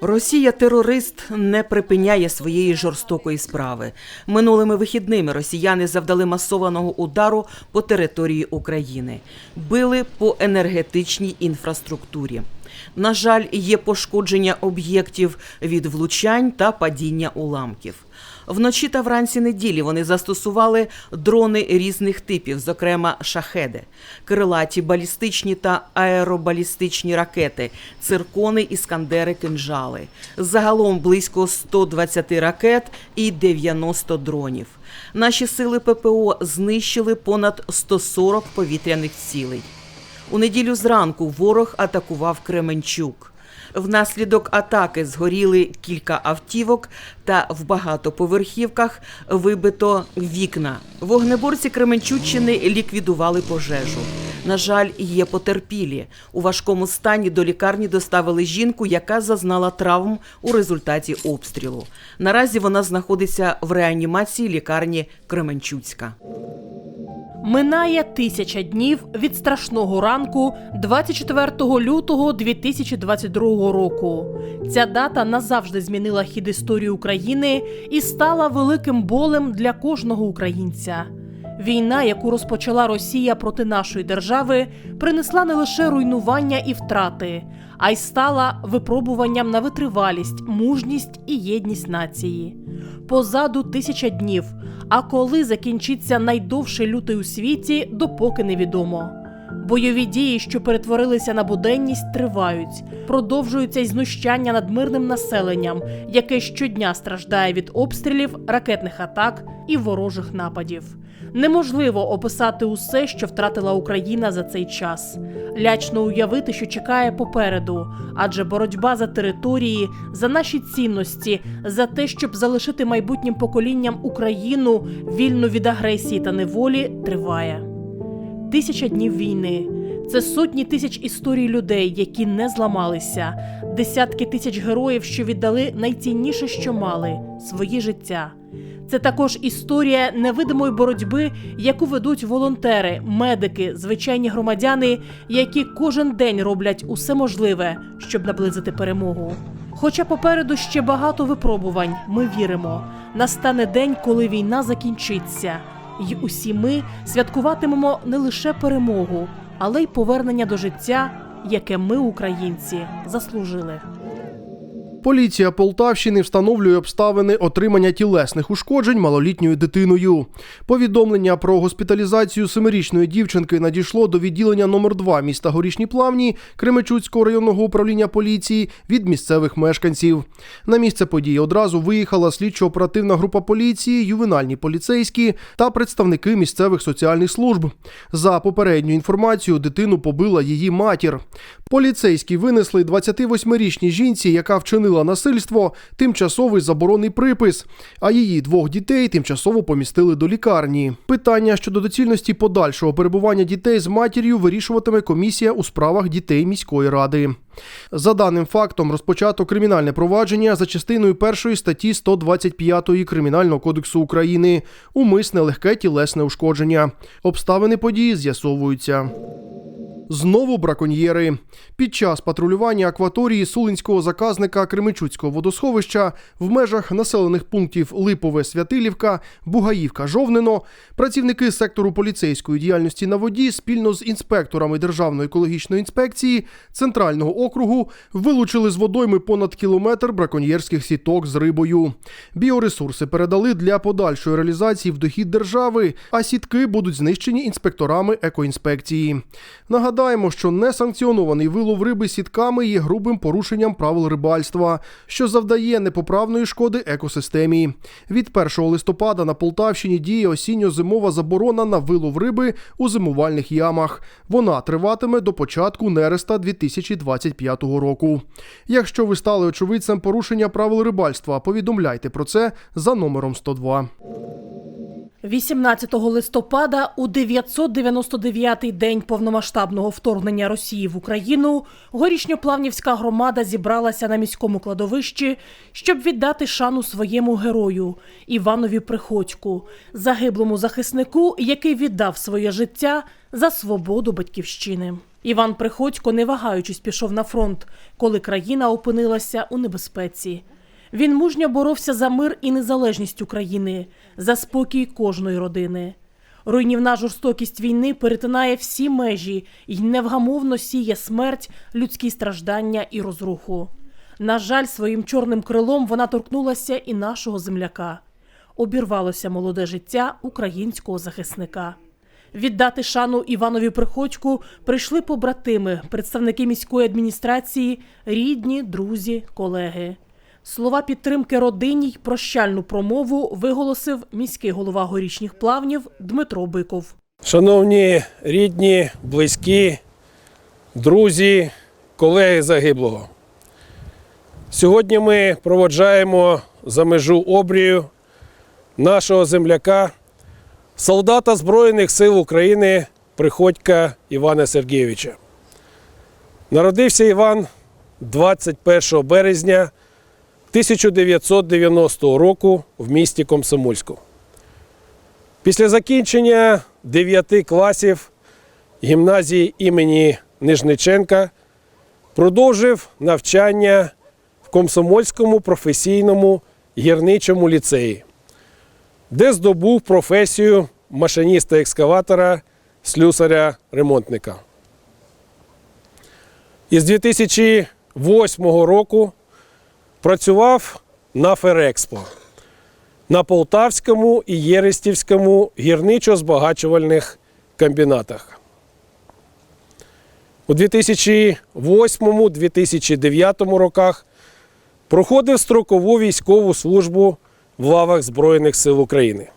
Росія терорист не припиняє своєї жорстокої справи. Минулими вихідними росіяни завдали масованого удару по території України, били по енергетичній інфраструктурі. На жаль, є пошкодження об'єктів від влучань та падіння уламків. Вночі та вранці неділі вони застосували дрони різних типів, зокрема шахеди, крилаті балістичні та аеробалістичні ракети, циркони, іскандери, кинжали. Загалом близько 120 ракет і 90 дронів. Наші сили ППО знищили понад 140 повітряних цілей. У неділю зранку ворог атакував Кременчук. Внаслідок атаки згоріли кілька автівок та в багатоповерхівках вибито вікна. Вогнеборці Кременчуччини ліквідували пожежу. На жаль, є потерпілі. У важкому стані до лікарні доставили жінку, яка зазнала травм у результаті обстрілу. Наразі вона знаходиться в реанімації лікарні Кременчуцька. Минає тисяча днів від страшного ранку 24 лютого 2022 року. Ця дата назавжди змінила хід історії України і стала великим болем для кожного українця. Війна, яку розпочала Росія проти нашої держави, принесла не лише руйнування і втрати, а й стала випробуванням на витривалість, мужність і єдність нації. Позаду тисяча днів. А коли закінчиться найдовший лютий у світі, допоки невідомо. Бойові дії, що перетворилися на буденність, тривають. Продовжуються й знущання над мирним населенням, яке щодня страждає від обстрілів, ракетних атак і ворожих нападів. Неможливо описати усе, що втратила Україна за цей час. Лячно уявити, що чекає попереду, адже боротьба за території, за наші цінності, за те, щоб залишити майбутнім поколінням Україну вільну від агресії та неволі, триває. Тисяча днів війни. Це сотні тисяч історій людей, які не зламалися, десятки тисяч героїв, що віддали найцінніше, що мали свої життя. Це також історія невидимої боротьби, яку ведуть волонтери, медики, звичайні громадяни, які кожен день роблять усе можливе, щоб наблизити перемогу. Хоча попереду ще багато випробувань, ми віримо, настане день, коли війна закінчиться, і усі ми святкуватимемо не лише перемогу, але й повернення до життя, яке ми, українці, заслужили. Поліція Полтавщини встановлює обставини отримання тілесних ушкоджень малолітньою дитиною. Повідомлення про госпіталізацію семирічної дівчинки надійшло до відділення номер 2 міста Горішні Плавні Кременчуцького районного управління поліції від місцевих мешканців. На місце події одразу виїхала слідчо-оперативна група поліції, ювенальні поліцейські та представники місцевих соціальних служб. За попередню інформацію, дитину побила її матір. Поліцейські винесли 28-річній жінці, яка вчинила насильство, тимчасовий заборонний припис, а її двох дітей тимчасово помістили до лікарні. Питання щодо доцільності подальшого перебування дітей з матір'ю вирішуватиме комісія у справах дітей міської ради. За даним фактом, розпочато кримінальне провадження за частиною першої статті 125 Кримінального кодексу України умисне легке тілесне ушкодження. Обставини події з'ясовуються. Знову браконьєри. Під час патрулювання акваторії сулинського заказника Кременчуцького водосховища в межах населених пунктів Липове Святилівка, Бугаївка, Жовнино працівники сектору поліцейської діяльності на воді спільно з інспекторами Державної екологічної інспекції Центрального округу вилучили з водойми понад кілометр браконьєрських сіток з рибою. Біоресурси передали для подальшої реалізації в дохід держави, а сітки будуть знищені інспекторами екоінспекції. Нагадаємо, що несанкціонований вилов риби сітками є грубим порушенням правил рибальства, що завдає непоправної шкоди екосистемі. Від 1 листопада на Полтавщині діє осінньо-зимова заборона на вилов риби у зимувальних ямах. Вона триватиме до початку нереста 2025 року. Якщо ви стали очевидцем порушення правил рибальства, повідомляйте про це за номером 102. 18 листопада, у 999-й день повномасштабного вторгнення Росії в Україну, горішньоплавнівська громада зібралася на міському кладовищі, щоб віддати шану своєму герою Іванові Приходьку, загиблому захиснику, який віддав своє життя за свободу батьківщини. Іван Приходько, не вагаючись, пішов на фронт, коли країна опинилася у небезпеці. Він мужньо боровся за мир і незалежність України, за спокій кожної родини. Руйнівна жорстокість війни перетинає всі межі і невгамовно сіє смерть, людські страждання і розруху. На жаль, своїм чорним крилом вона торкнулася і нашого земляка. Обірвалося молоде життя українського захисника. Віддати шану Іванові Приходьку прийшли побратими, представники міської адміністрації, рідні, друзі, колеги. Слова підтримки родині й прощальну промову виголосив міський голова горішніх плавнів Дмитро Биков. Шановні рідні, близькі, друзі, колеги загиблого. Сьогодні ми проводжаємо за межу обрію нашого земляка, солдата Збройних сил України Приходька Івана Сергійовича. Народився Іван 21 березня 1990 року в місті Комсомольську. Після закінчення 9 класів гімназії імені Нижниченка продовжив навчання в Комсомольському професійному гірничому ліцеї, де здобув професію машиніста-екскаватора слюсаря-ремонтника. Із 2008 року працював на Ферекспо на Полтавському і Єрестівському гірничо-збагачувальних комбінатах. У 2008-2009 роках проходив строкову військову службу в лавах Збройних сил України.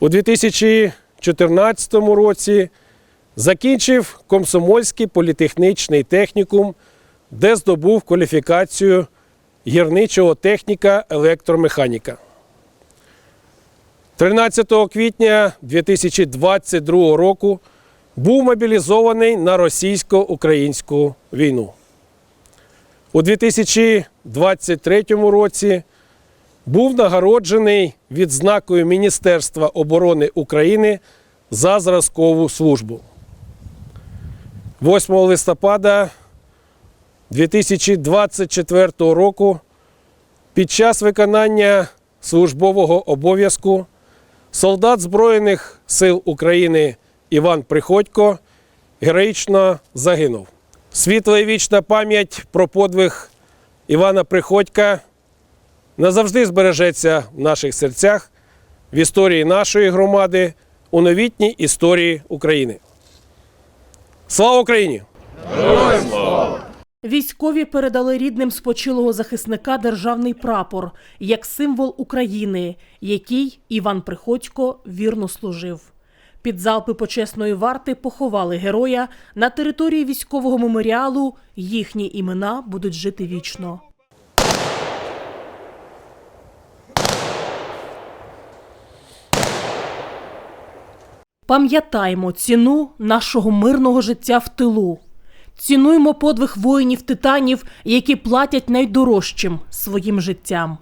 У 2014 році закінчив Комсомольський політехнічний технікум, де здобув кваліфікацію гірничого техніка електромеханіка. 13 квітня 2022 року був мобілізований на російсько-українську війну. У 2023 році був нагороджений відзнакою Міністерства оборони України за зразкову службу. 8 листопада 2024 року під час виконання службового обов'язку солдат Збройних сил України Іван Приходько героїчно загинув. Світла і вічна пам'ять про подвиг Івана Приходька назавжди збережеться в наших серцях, в історії нашої громади, у новітній історії України. Слава Україні! Військові передали рідним спочилого захисника державний прапор як символ України, який Іван Приходько вірно служив. Під залпи почесної варти поховали героя на території військового меморіалу. Їхні імена будуть жити вічно. Пам'ятаймо ціну нашого мирного життя в тилу. Цінуймо подвиг воїнів титанів, які платять найдорожчим своїм життям.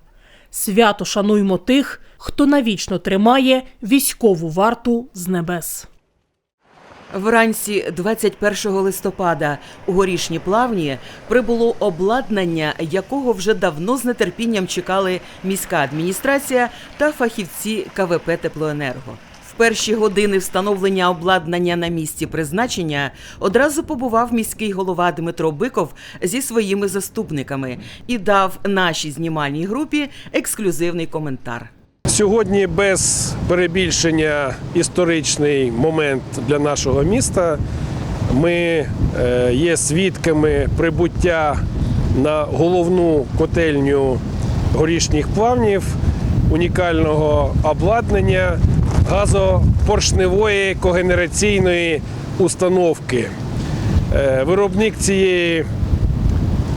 Свято шануймо тих, хто навічно тримає військову варту з небес. Вранці 21 листопада у горішні плавні прибуло обладнання, якого вже давно з нетерпінням чекали міська адміністрація та фахівці КВП Теплоенерго. Перші години встановлення обладнання на місці призначення одразу побував міський голова Дмитро Биков зі своїми заступниками і дав нашій знімальній групі ексклюзивний коментар. Сьогодні без перебільшення історичний момент для нашого міста. Ми е, є свідками прибуття на головну котельню горішніх плавнів унікального обладнання газопоршневої когенераційної установки. Е, Виробник цієї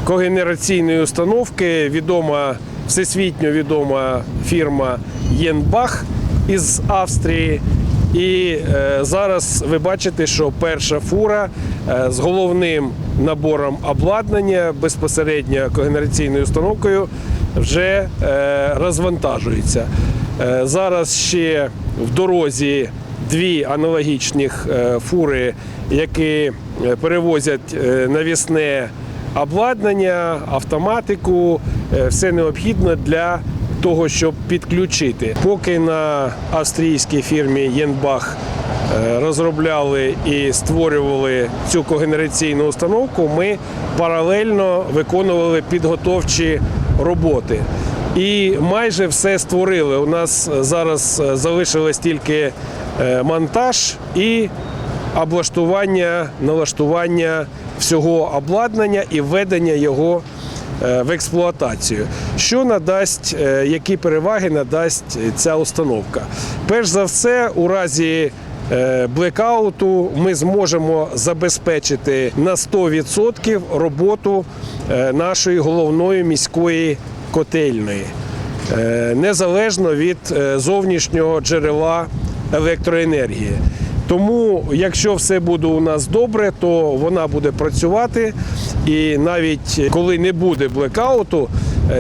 когенераційної установки відома всесвітньо відома фірма Єнбах із Австрії. І е, зараз ви бачите, що перша фура е, з головним набором обладнання безпосередньо когенераційною установкою вже розвантажується. Зараз ще в дорозі дві аналогічних е, фури, які е, перевозять е, навісне обладнання, автоматику, все необхідне для того, щоб підключити. Поки на австрійській фірмі Єнбах розробляли і створювали цю когенераційну установку, ми паралельно виконували підготовчі роботи. І майже все створили. У нас зараз е, залишилось тільки е, монтаж і облаштування, налаштування всього обладнання і введення його е, в експлуатацію. Що надасть, е, які переваги надасть ця установка? Перш за все, у разі е, блекауту ми зможемо забезпечити на 100% роботу е, нашої головної міської котельної, е, незалежно від е, зовнішнього джерела електроенергії. Тому, якщо все буде у нас добре, то вона буде працювати. І навіть коли не буде блекауту,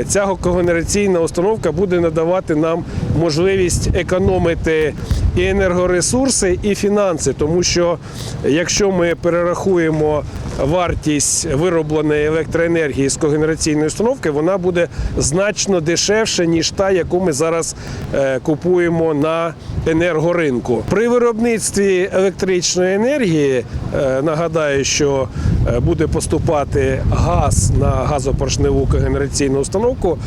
ця когенераційна установка буде надавати нам можливість економити і енергоресурси, і фінанси. Тому що якщо ми перерахуємо вартість виробленої електроенергії з когенераційної установки, вона буде значно дешевше, ніж та, яку ми зараз е, купуємо на енергоринку. При виробництві електричної енергії е, нагадаю, що е, буде поступати газ на газопоршневу когенераційну установку,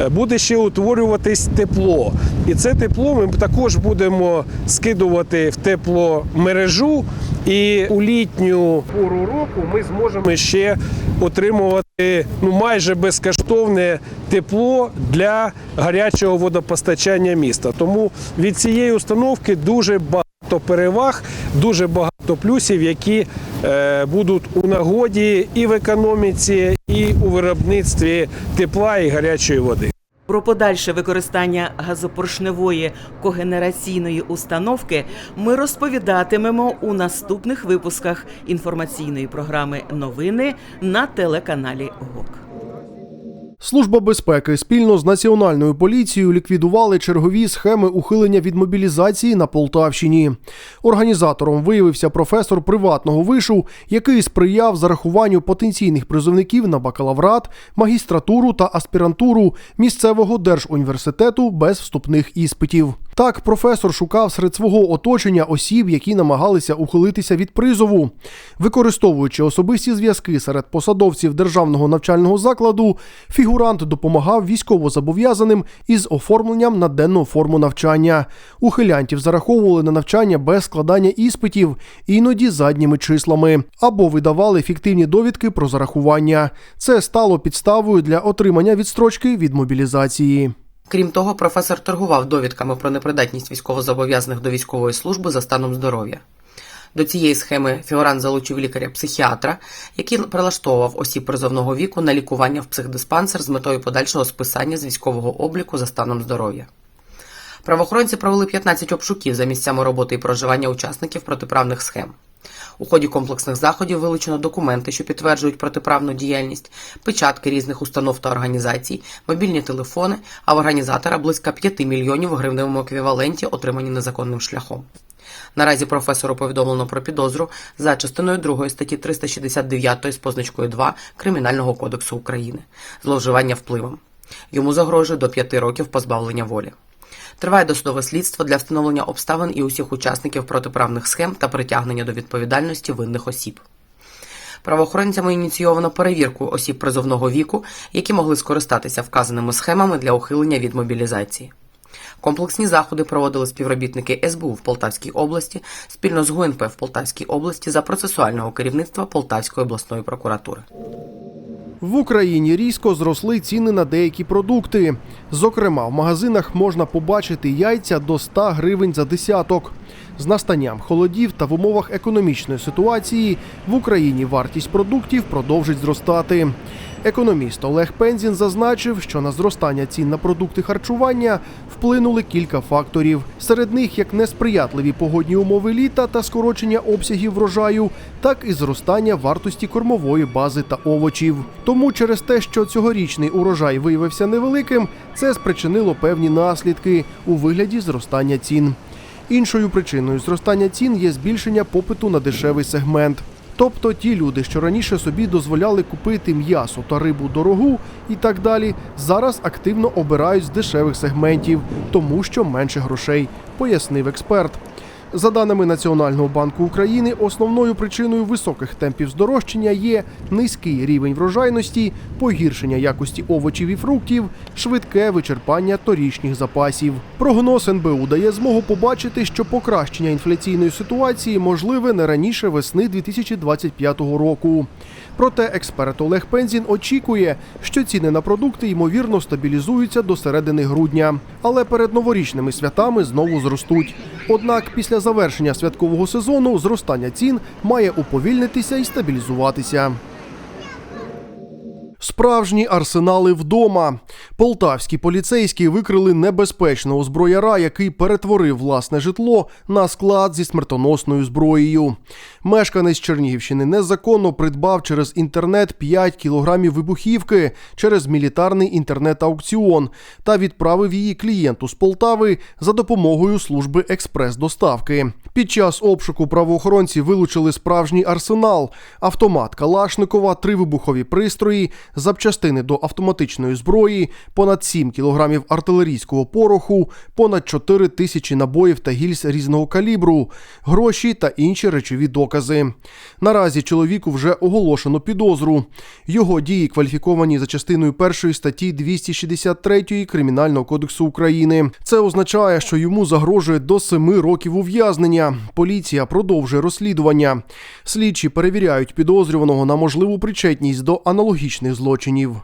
е, буде ще утворюватись тепло. І це тепло ми також будемо скидувати в тепломережу. І у літню пору року ми зможемо ще отримувати ну майже безкоштовне тепло для гарячого водопостачання міста. Тому від цієї установки дуже багато переваг, дуже багато плюсів, які е, будуть у нагоді і в економіці, і у виробництві тепла і гарячої води. Про подальше використання газопоршневої когенераційної установки ми розповідатимемо у наступних випусках інформаційної програми Новини на телеканалі ГОК. Служба безпеки спільно з національною поліцією ліквідували чергові схеми ухилення від мобілізації на Полтавщині. Організатором виявився професор приватного вишу, який сприяв зарахуванню потенційних призовників на бакалаврат, магістратуру та аспірантуру місцевого держуніверситету без вступних іспитів. Так, професор шукав серед свого оточення осіб, які намагалися ухилитися від призову. Використовуючи особисті зв'язки серед посадовців державного навчального закладу, фігурант допомагав військовозобов'язаним із оформленням на денну форму навчання. Ухилянтів зараховували на навчання без складання іспитів, іноді задніми числами, або видавали фіктивні довідки про зарахування. Це стало підставою для отримання відстрочки від мобілізації. Крім того, професор торгував довідками про непридатність військовозобов'язаних до військової служби за станом здоров'я. До цієї схеми фігурант залучив лікаря-психіатра, який прилаштовував осіб призовного віку на лікування в психдиспансер з метою подальшого списання з військового обліку за станом здоров'я. Правоохоронці провели 15 обшуків за місцями роботи і проживання учасників протиправних схем. У ході комплексних заходів вилучено документи, що підтверджують протиправну діяльність, печатки різних установ та організацій, мобільні телефони, а в організатора близько 5 мільйонів у гривневому еквіваленті, отримані незаконним шляхом. Наразі професору повідомлено про підозру за частиною 2 статті 369 з позначкою 2 Кримінального кодексу України зловживання впливом. Йому загрожує до 5 років позбавлення волі. Триває досудове слідство для встановлення обставин і усіх учасників протиправних схем та притягнення до відповідальності винних осіб. Правоохоронцями ініційовано перевірку осіб призовного віку, які могли скористатися вказаними схемами для ухилення від мобілізації. Комплексні заходи проводили співробітники СБУ в Полтавській області спільно з ГУНП в Полтавській області за процесуального керівництва Полтавської обласної прокуратури. В Україні різко зросли ціни на деякі продукти. Зокрема, в магазинах можна побачити яйця до 100 гривень за десяток. З настанням холодів та в умовах економічної ситуації в Україні вартість продуктів продовжить зростати. Економіст Олег Пензін зазначив, що на зростання цін на продукти харчування вплинули кілька факторів. Серед них як несприятливі погодні умови літа та скорочення обсягів врожаю, так і зростання вартості кормової бази та овочів. Тому через те, що цьогорічний урожай виявився невеликим, це спричинило певні наслідки у вигляді зростання цін. Іншою причиною зростання цін є збільшення попиту на дешевий сегмент. Тобто ті люди, що раніше собі дозволяли купити м'ясо та рибу дорогу і так далі, зараз активно обирають з дешевих сегментів, тому що менше грошей, пояснив експерт. За даними Національного банку України, основною причиною високих темпів здорожчання є низький рівень врожайності, погіршення якості овочів і фруктів, швидке вичерпання торічніх запасів. Прогноз НБУ дає змогу побачити, що покращення інфляційної ситуації можливе не раніше весни 2025 року. Проте експерт Олег Пензін очікує, що ціни на продукти ймовірно стабілізуються до середини грудня, але перед новорічними святами знову зростуть. Однак після завершення святкового сезону зростання цін має уповільнитися і стабілізуватися. Справжні арсенали вдома. Полтавські поліцейські викрили небезпечного зброяра, який перетворив власне житло на склад зі смертоносною зброєю. Мешканець Чернігівщини незаконно придбав через інтернет 5 кілограмів вибухівки через мілітарний інтернет-аукціон та відправив її клієнту з Полтави за допомогою служби експрес-доставки. Під час обшуку правоохоронці вилучили справжній арсенал: автомат Калашникова, три вибухові пристрої, запчастини до автоматичної зброї, понад 7 кілограмів артилерійського пороху, понад 4 тисячі набоїв та гільз різного калібру, гроші та інші речові докази. Наразі чоловіку вже оголошено підозру. Його дії кваліфіковані за частиною першої статті 263 Кримінального кодексу України. Це означає, що йому загрожує до 7 років ув'язнення. Поліція продовжує розслідування. Слідчі перевіряють підозрюваного на можливу причетність до аналогічних злочинів.